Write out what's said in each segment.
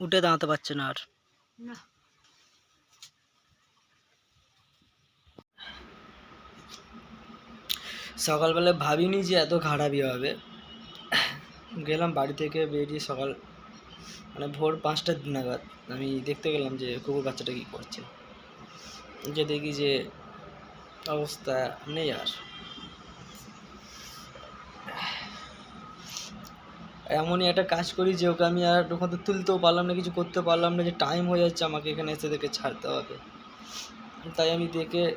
উঠে দাঁড়াতে পারছে না আর। সকালবেলা ভাবিনি যে এত খারাপই হবে। গেলাম বাড়ি থেকে বেরিয়ে সকাল মানে ভোর পাঁচটার দিন নাগাদ আমি দেখতে গেলাম যে কুকুর বাচ্চাটা কী করছে। যে দেখি যে অবস্থা নেই আর। এমনই একটা কাজ করি যে ওকে আমি আর ওখান থেকে তুলতেও পারলাম না, কিছু করতে পারলাম না, যে টাইম হয়ে যাচ্ছে আমাকে এখানে এসে দেখে ছাড়তে হবে। তাই আমি দেখে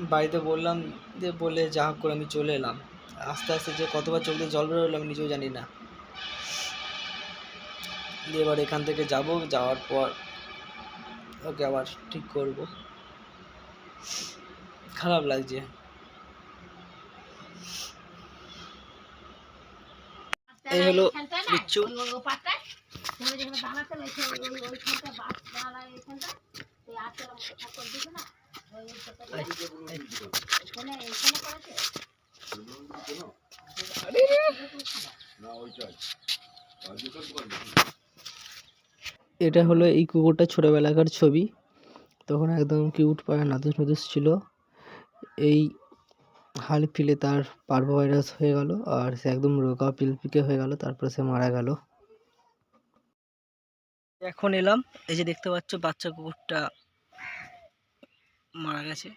বাড়িতে বললাম, যে বলে যা হোক করে আমি চলে এলাম। আস্তে আস্তে যে কতবার চোখ দিয়ে জল বেরোলো আমি নিজেও জানি না। দিয়ে এবার এখান থেকে যাব, যাওয়ার পর ওকে আবার ঠিক করব। খারাপ লাগছে এই হলো এইখানটায় না, বিচ্ছু। ওই- ওই- ওই পাটটায়, তোমরা যেখানে দাঁড়াতে রয়েছে, ওই- ওই- ওইখানটা বাস দাঁড়ায় এইখানটা, এই আঁচের মতো ঠাকুর দিছে না, ওই- ওইটাতে দিয়ে, এখানে- এখানে করেছে। এটা হলো এই কুকুরটা ছোটোবেলাকার ছবি। তখন একদম কিউট পায় নাদুস নাদুস ছিল। এই হাল ফিলে তার পার্ভো ভাইরাস হয়ে গেল আর সে একদম রোগা পিলপিকে হয়ে গেল, তারপরে সে মারা গেল। এখন এলাম, এই যে দেখতে পাচ্ছ বাচ্চা কুকুরটা মারা গেছে।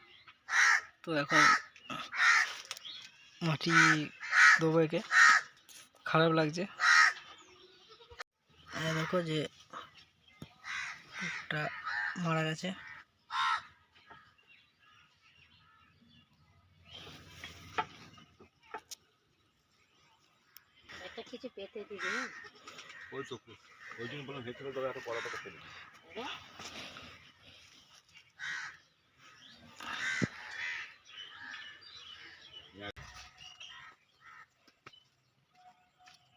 তো এখন মাটি দেবো একে, খারাপ লাগছে। দেখো যে কুকুরটা মারা গেছে। কিছু পেতে দিবি না? ওই তো ওই জন্য বললাম ভেতরে তবে এত পড়া কথা করবে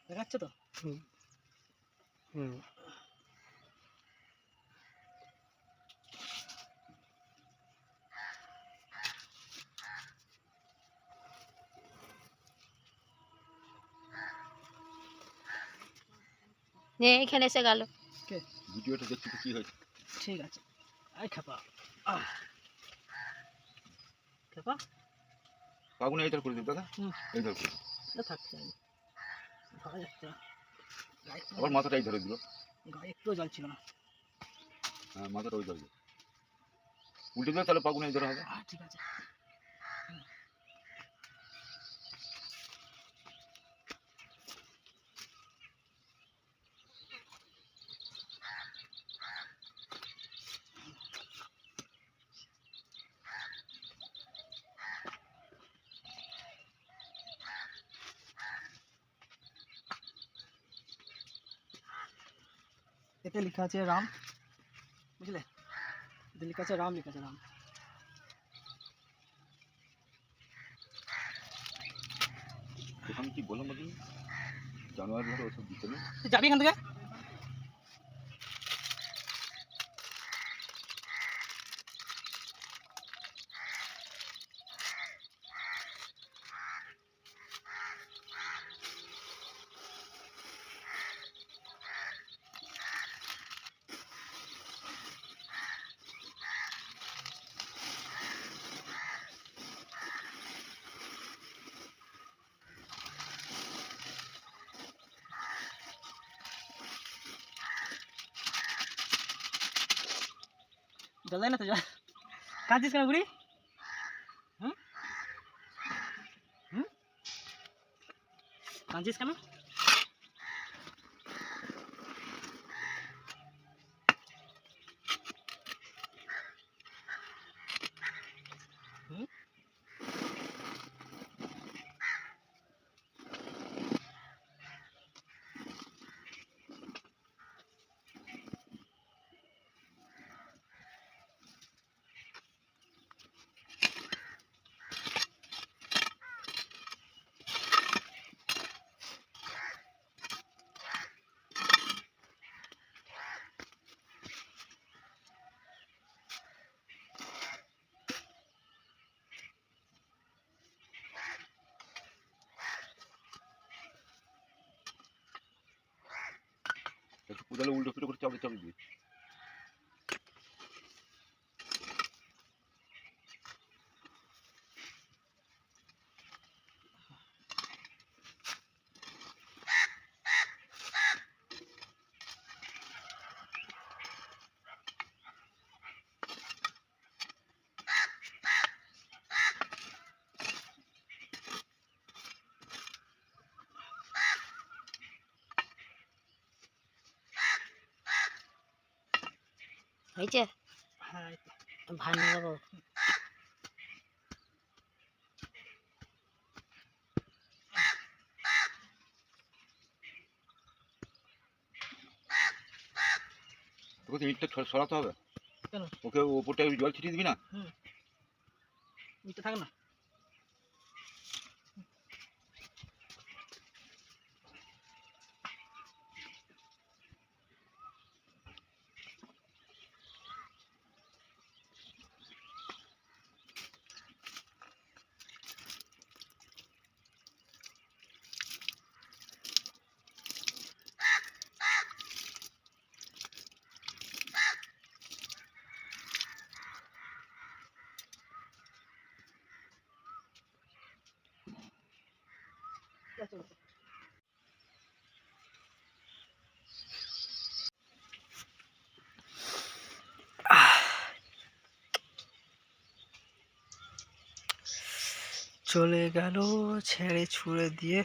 দেখাচ্ছে তো? হুম। হুম। নে, এখানে এসে গেল। ভিডিওটা দেখছি তো কি হয়েছে। ঠিক আছে। আই খাপা। খাপা। পাগুনে এই ধর করে দিন দাদা। হুম। এই করে। থাকছে আমি ভালো যাচ্ছে গায়ে আবার মাথাটা এই ধরে দিল। গায়ে একটুও জল ছিল না। হ্যাঁ মাথাটা ওই ধরে দিল। উল্টে দিলে তাহলে পাগুনে এই ধরে হবে। ঠিক আছে। এতে লেখা আছে রাম বুঝলে এতে লেখা আছে রাম লেখা আছে রাম ওখানে কি বললাম নাকি জানুয়ারি ধরে ওষুধ দিতে না তুই যাবি এখান থেকে জল দেয় না তো জল। কাঁদছিস কেন বুড়ি? হুম? হুম? কাঁদছিস কেন? উল্টো ফুটো করে চাপড়ে চাপড়ে দিয়ে হয়েছে? হ্যাঁ ভাত তোকে ইটটা ছ- সরাতে হবে। কেন? ওকে ওপরটা জল ছিটিয়ে দিবি না? মিটে থাক না। চলে গেল ছেড়ে ছুড়ে দিয়ে